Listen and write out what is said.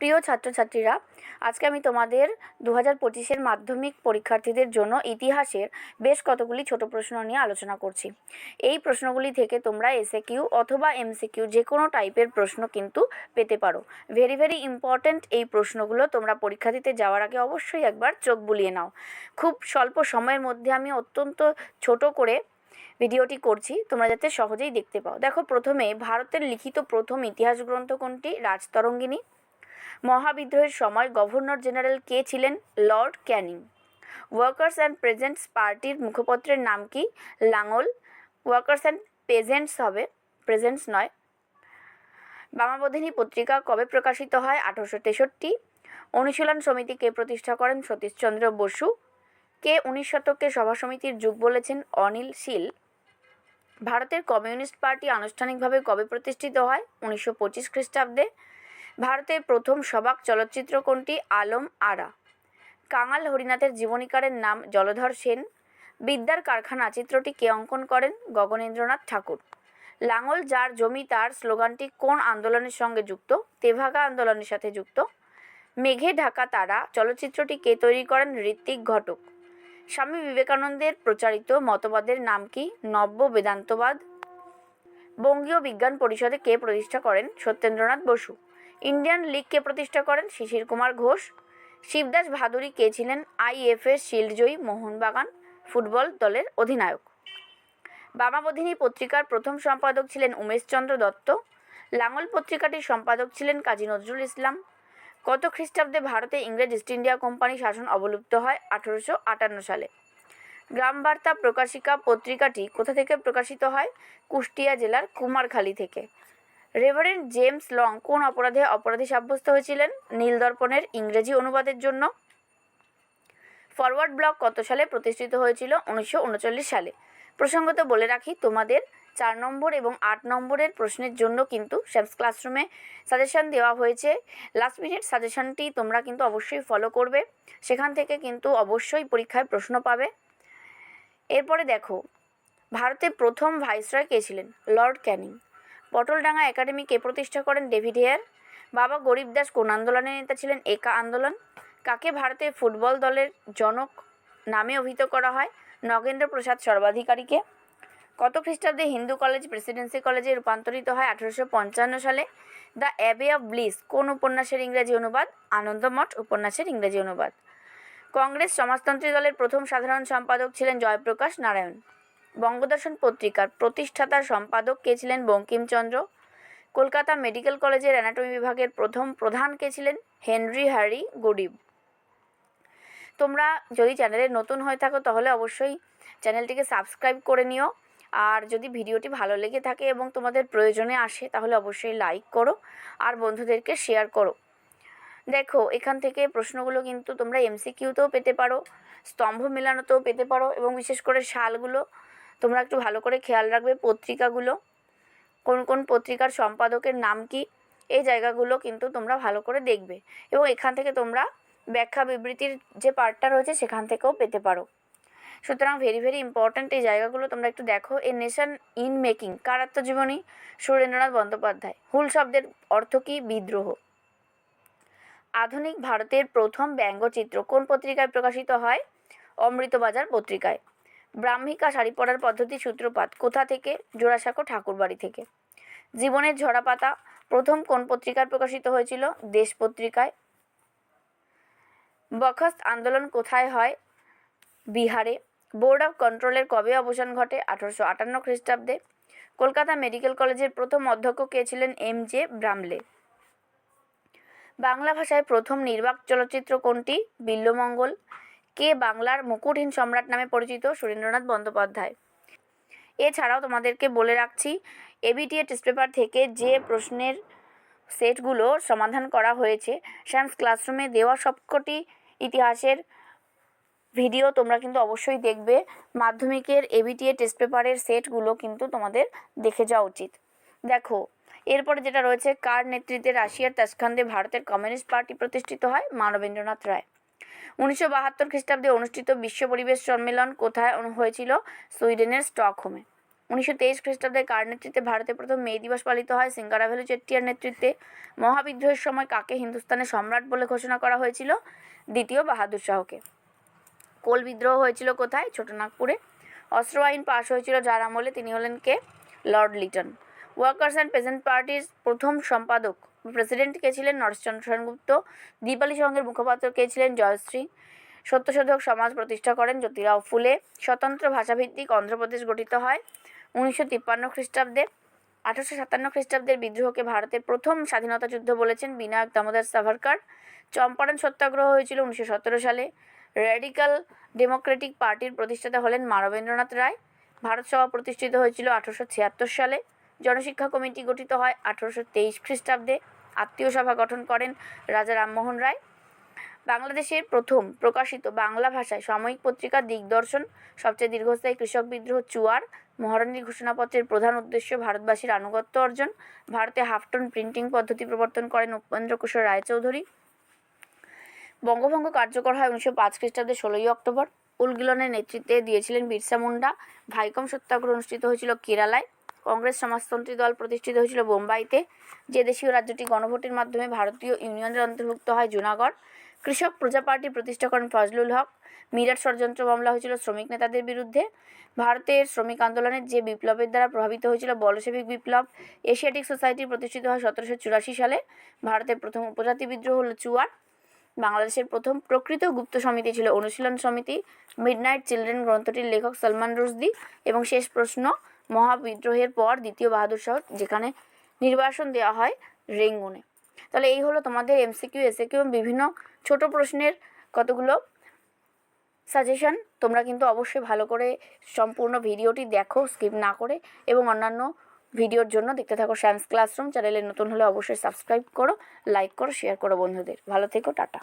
প্রিয় ছাত্রছাত্রীরা, আজকে আমি তোমাদের দু হাজার পঁচিশের মাধ্যমিক পরীক্ষার্থীদের জন্য ইতিহাসের বেশ কতগুলি ছোট প্রশ্ন নিয়ে আলোচনা করছি। এই প্রশ্নগুলি থেকে তোমরা এসএ কিউ অথবা এমসিকিউ যে কোনো টাইপের প্রশ্ন কিন্তু পেতে পারো। ভেরি ভেরি ইম্পর্ট্যান্ট এই প্রশ্নগুলো তোমরা পরীক্ষা দিতে যাওয়ার আগে অবশ্যই একবার চোখ বুলিয়ে নাও। খুব স্বল্প সময়ের মধ্যে আমি অত্যন্ত ছোট করে ভিডিওটি করছি, তোমরা যাতে সহজেই দেখতে পাও। দেখো, প্রথমে ভারতের লিখিত প্রথম ইতিহাস গ্রন্থ কোনটি? রাজতরঙ্গিনী। মহাবিদ্রোহের সময় গভর্নর জেনারেল কে ছিলেন? Lord Canning. Workers and presents পার্টির মুখপত্রের নাম কি? লাঙল। ওয়ার্কার্স অ্যান্ড পেজেন্টস হবে, প্রেজেন্টস নয়। বামাবোধিনী পত্রিকা কবে প্রকাশিত হয়? আঠারোশো তেষট্টি। অনুশীলন সমিতি কে প্রতিষ্ঠা করেন? সতীশচন্দ্র বসু। কে উনিশ শতকে সভা সমিতির যুগ বলেছেন? অনিল শীল। ভারতের কমিউনিস্ট পার্টি আনুষ্ঠানিকভাবে কবে প্রতিষ্ঠিত হয়? উনিশশো পঁচিশ খ্রিস্টাব্দে। ভারতের প্রথম সবাক চলচ্চিত্র কোনটি? আলম আরা। কাঙাল হরিনাথের জীবনীকারের নাম জলধর সেন। বিদ্যার কারখানা চিত্রটি কে অঙ্কন করেন? গগনেন্দ্রনাথ ঠাকুর। লাঙল যার জমি তার স্লোগানটি কোন আন্দোলনের সঙ্গে যুক্ত? তেভাগা আন্দোলনের সাথে যুক্ত। মেঘে ঢাকা তারা চলচ্চিত্রটি কে তৈরি করেন? ঋত্বিক ঘটক। স্বামী বিবেকানন্দের প্রচারিত মতবাদের নাম কি? নব্য বেদান্তবাদ। বঙ্গীয় বিজ্ঞান পরিষদে কে প্রতিষ্ঠা করেন? সত্যেন্দ্রনাথ বসু। ইন্ডিয়ান লীগ কে প্রতিষ্ঠা করেন শিশির কুমার ঘোষ। শিবদাস ভাদুরী কে ছিলেন আইএফএ শিল্ডজয়ী মোহনবাগান ফুটবল দলের অধিনায়ক। বামাবোধিনী পত্রিকার প্রথম সম্পাদক ছিলেন উমেশচন্দ্র দত্ত। লাঙল পত্রিকাটির সম্পাদক ছিলেন কাজী নজরুল ইসলাম। কত খ্রিস্টাব্দে ভারতে ইংরেজ ইস্ট ইন্ডিয়া কোম্পানি শাসন অবলুপ্ত হয় আঠারোশো আটান্ন সালে। গ্রাম বার্তা প্রকাশিকা পত্রিকাটি কোথা থেকে প্রকাশিত হয়? কুষ্টিয়া জেলার কুমারখালী থেকে। রেভারেন্ড জেমস লং কোন অপরাধে অপরাধী সাব্যস্ত হয়েছিলেন? নীল নীলদর্পণের ইংরেজি অনুবাদের জন্য। ফরওয়ার্ড ব্লক কত সালে প্রতিষ্ঠিত হয়েছিল? উনিশশো উনচল্লিশ সালে। প্রসঙ্গত বলে রাখি, তোমাদের চার নম্বর এবং আট নম্বরের প্রশ্নের জন্য কিন্তু শ্যামস ক্লাসরুমে সাজেশন দেওয়া হয়েছে। লাস্ট মিনিট সাজেশনটি তোমরা কিন্তু অবশ্যই ফলো করবে। সেখান থেকে কিন্তু অবশ্যই পরীক্ষায় প্রশ্ন পাবে। এরপরে দেখো, ভারতে প্রথম ভাইসরয় কে ছিলেন? Lord Canning. পটলডাঙ্গা একাডেমি কে প্রতিষ্ঠা করেন ডেভিড হেয়ার। বাবা গরিব দাস কোন আন্দোলনের নেতা ছিলেন? একা আন্দোলন। কাকে ভারতের ফুটবল দলের জনক নামে অভিহিত করা হয়? নগেন্দ্র প্রসাদ সর্বাধিকারীকে। কত খ্রিস্টাব্দে হিন্দু কলেজ, প্রেসিডেন্সি কলেজে রূপান্তরিত হয় আঠারোশো পঞ্চান্ন সালে? দ্য অ্যাবে অফ ব্লিস কোন উপন্যাসের ইংরেজি অনুবাদ? আনন্দমঠ উপন্যাসের ইংরেজি অনুবাদ। কংগ্রেস সমাজতন্ত্রী দলের প্রথম সাধারণ সম্পাদক ছিলেন জয়প্রকাশ নারায়ণ। বঙ্গদর্শন পত্রিকার প্রতিষ্ঠাতা সম্পাদক কে ছিলেন বঙ্কিমচন্দ্র? কলকাতা মেডিকেল কলেজের অ্যানাটমি বিভাগের প্রথম প্রধান কে ছিলেন হেনরি হ্যারি গরিব। তোমরা যদি চ্যানেলে নতুন হয়ে থাকো তাহলে অবশ্যই চ্যানেলটিকে সাবস্ক্রাইব করে নিও। আর যদি ভিডিওটি ভালো লেগে থাকে এবং তোমাদের প্রয়োজনে আসে তাহলে অবশ্যই লাইক করো আর বন্ধুদেরকে শেয়ার করো। দেখো, এখান থেকে প্রশ্নগুলো কিন্তু তোমরা এমসিকিউতেও পেতে পারো, স্তম্ভ মেলানোতেও পেতে পারো এবং বিশেষ করে শালগুলো তোমরা একটু ভালো করে খেয়াল রাখবে পত্রিকাগুলো। কোন কোন পত্রিকার সম্পাদকের নাম কি? এই জায়গাগুলো কিন্তু তোমরা ভালো করে দেখবে। এবং এখান থেকে তোমরা ব্যাখ্যা বিবৃতির যে পার্টটা রয়েছে সেখান থেকেও পেতে পারো। সুতরাং ভেরি ভেরি ইম্পর্ট্যান্ট এই জায়গাগুলো তোমরা একটু দেখো। এ নেশন ইন মেকিং কার আত্মজীবনী সুরেন্দ্রনাথ বন্দ্যোপাধ্যায়। হুল শব্দের অর্থ কী? বিদ্রোহ। আধুনিক ভারতের প্রথম ব্যঙ্গচিত্র কোন পত্রিকায় প্রকাশিত হয়? অমৃতবাজার পত্রিকায়। ব্রাহ্মিকা শাড়ি পরার পদ্ধতি সূত্রপাত। কোথা থেকে? জোড়াসাঁকো ঠাকুরবাড়ি থেকে। জীবনের ঝরাপাতা। প্রথম কোন পত্রিকায় প্রকাশিত হয়েছিল? দেশ পত্রিকায়। বরখাস্ত আন্দোলন কোথায় হয়? বিহারে। বোর্ড অফ কন্ট্রোলের কবে অবসান ঘটে? আঠারোশো আটান্ন খ্রিস্টাব্দে। কলকাতা মেডিকেল কলেজের প্রথম অধ্যক্ষ কে ছিলেন? এম জে ব্রামলে বাংলা ভাষায় প্রথম নির্বাক চলচ্চিত্র কোনটি? বিল্লমঙ্গল কে বাংলার মুকুটহীন সম্রাট নামে পরিচিত সুরেন্দ্রনাথ বন্দ্যোপাধ্যায়? এছাড়াও তোমাদেরকে বলে রাখছি এবিটিএ টেস্ট পেপার থেকে যে প্রশ্নের সেটগুলো সমাধান করা হয়েছে শ্যামস ক্লাসরুমে দেওয়া সবকটি ইতিহাসের ভিডিও তোমরা কিন্তু অবশ্যই দেখবে। মাধ্যমিকের এবিটিএ টেস্ট পেপারের সেটগুলো কিন্তু তোমাদের দেখে যাওয়া উচিত। দেখো, এরপরে যেটা রয়েছে, কার নেতৃত্বে রাশিয়ার তাসখান্দে ভারতের কমিউনিস্ট পার্টি প্রতিষ্ঠিত হয়? মানবেন্দ্রনাথ রায়। উনিশশো বাহাত্তর খ্রিস্টাব্দে অনুষ্ঠিত বিশ্ব পরিবেশ সম্মেলন কোথায় হয়েছিল? সুইডেনের স্টকহোমে। উনিশশো তেইশ খ্রিস্টাব্দে কার নেতৃত্বে ভারতে প্রথম মে দিবস পালিত হয়? সিঙ্গারাভেলু চেট্টিয়ার নেতৃত্বে মহাবিদ্রোহের সময় কাকে হিন্দুস্তানের সম্রাট বলে ঘোষণা করা হয়েছিল? দ্বিতীয় বাহাদুর শাহকে। কোল বিদ্রোহ হয়েছিল কোথায়? ছোটনাগপুরে অস্ত্র আইন পাশ হয়েছিল যার আমলে তিনি হলেন কে? Lord Lytton. Workers and peasant পার্টির প্রথম সম্পাদক প্রেসিডেন্ট কে ছিলেন নরেশচন্দ্র সেনগুপ্ত, দীপালি সংঘের মুখপাত্র কে ছিলেন জয়শ্রী সত্যশোধক সমাজ প্রতিষ্ঠা করেন জ্যোতিরাও ফুলে, স্বতন্ত্র ভাষাভিত্তিক অন্ধ্রপ্রদেশ গঠিত হয় উনিশশো তিপ্পান্ন খ্রিস্টাব্দে। আঠারোশো সাতান্ন খ্রিস্টাব্দের বিদ্রোহকে ভারতের প্রথম স্বাধীনতা যুদ্ধ বলেছেন বিনায়ক দামোদর সাভারকার। চম্পারণ সত্যাগ্রহ হয়েছিল উনিশশো সতেরো সালে। র্যাডিক্যাল ডেমোক্রেটিক পার্টির প্রতিষ্ঠাতা হলেন মানবেন্দ্রনাথ রায়। ভারত সভা প্রতিষ্ঠিত হয়েছিল আঠারোশো ছিয়াত্তর সালে। জনশিক্ষা কমিটি গঠিত হয় আঠারোশো তেইশ খ্রিস্টাব্দে। আত্মীয় সভা গঠন করেন রাজা রামমোহন রায়। বাংলাদেশের প্রথম প্রকাশিত বাংলা ভাষায় সাময়িক পত্রিকা দিগদর্শন, সবচেয়ে দীর্ঘস্থায়ী কৃষক বিদ্রোহ চুয়ার, মহারানীর ঘোষণাপত্রের প্রধান উদ্দেশ্য ভারতবাসীর আনুগত্য অর্জন। ভারতে হাফটন প্রিন্টিং পদ্ধতি প্রবর্তন করেন উপেন্দ্র কুশল রায়চৌধুরী। বঙ্গভঙ্গ কার্যকর হয় উনিশশো পাঁচ খ্রিস্টাব্দে ষোলোই অক্টোবর। উলগিলনের নেতৃত্বে দিয়েছিলেন বিরসা মুন্ডা। ভাইকম সত্যাগ্রহ অনুষ্ঠিত হয়েছিল কেরালায়। কংগ্রেস সমাজতন্ত্রী দল প্রতিষ্ঠিত হয়েছিল বোম্বাইতে, যে দেশীয় রাজ্যটি গণভোটের মাধ্যমে ভারতীয় ইউনিয়নের অন্তর্ভুক্ত হয় জুনাগড়। কৃষক প্রজা পার্টি প্রতিষ্ঠা করেন ফজলুল হক। মিরাট ষড়যন্ত্র মামলা হয়েছিল শ্রমিক নেতাদের বিরুদ্ধে। ভারতের শ্রমিক আন্দোলনের যে বিপ্লবের দ্বারা প্রভাবিত হয়েছিল বলশেবিক বিপ্লব, এশিয়াটিক সোসাইটি প্রতিষ্ঠিত হয় সতেরোশো চুরাশি সালে। ভারতের প্রথম উপজাতি বিদ্রোহ হল চুয়ার বাংলাদেশের প্রথম প্রকৃত গুপ্ত সমিতি ছিল অনুশীলন সমিতি, মিডনাইট চিলড্রেন গ্রন্থটির লেখক সলমান রুশদি। এবং শেষ প্রশ্ন মহাবিদ্রোহের পর দ্বিতীয় বাহাদুর শাহ যেখানে নির্বাসন দেওয়া হয় রেঙ্গুনে। তাহলে এই হলো তোমাদের এমসিকিউ এসএকিউ বিভিন্ন ছোট প্রশ্নের কতগুলো সাজেশন তোমরা কিন্তু অবশ্যই ভালো করে সম্পূর্ণ ভিডিওটি দেখো স্কিপ না করে, এবং অন্যান্য ভিডিওর জন্য দেখতে থাকো শ্যামস ক্লাসরুম চ্যানেলে নতুন হলে অবশ্যই সাবস্ক্রাইব করো লাইক করো শেয়ার করো বন্ধুদের। ভালো থেকো, টাটা।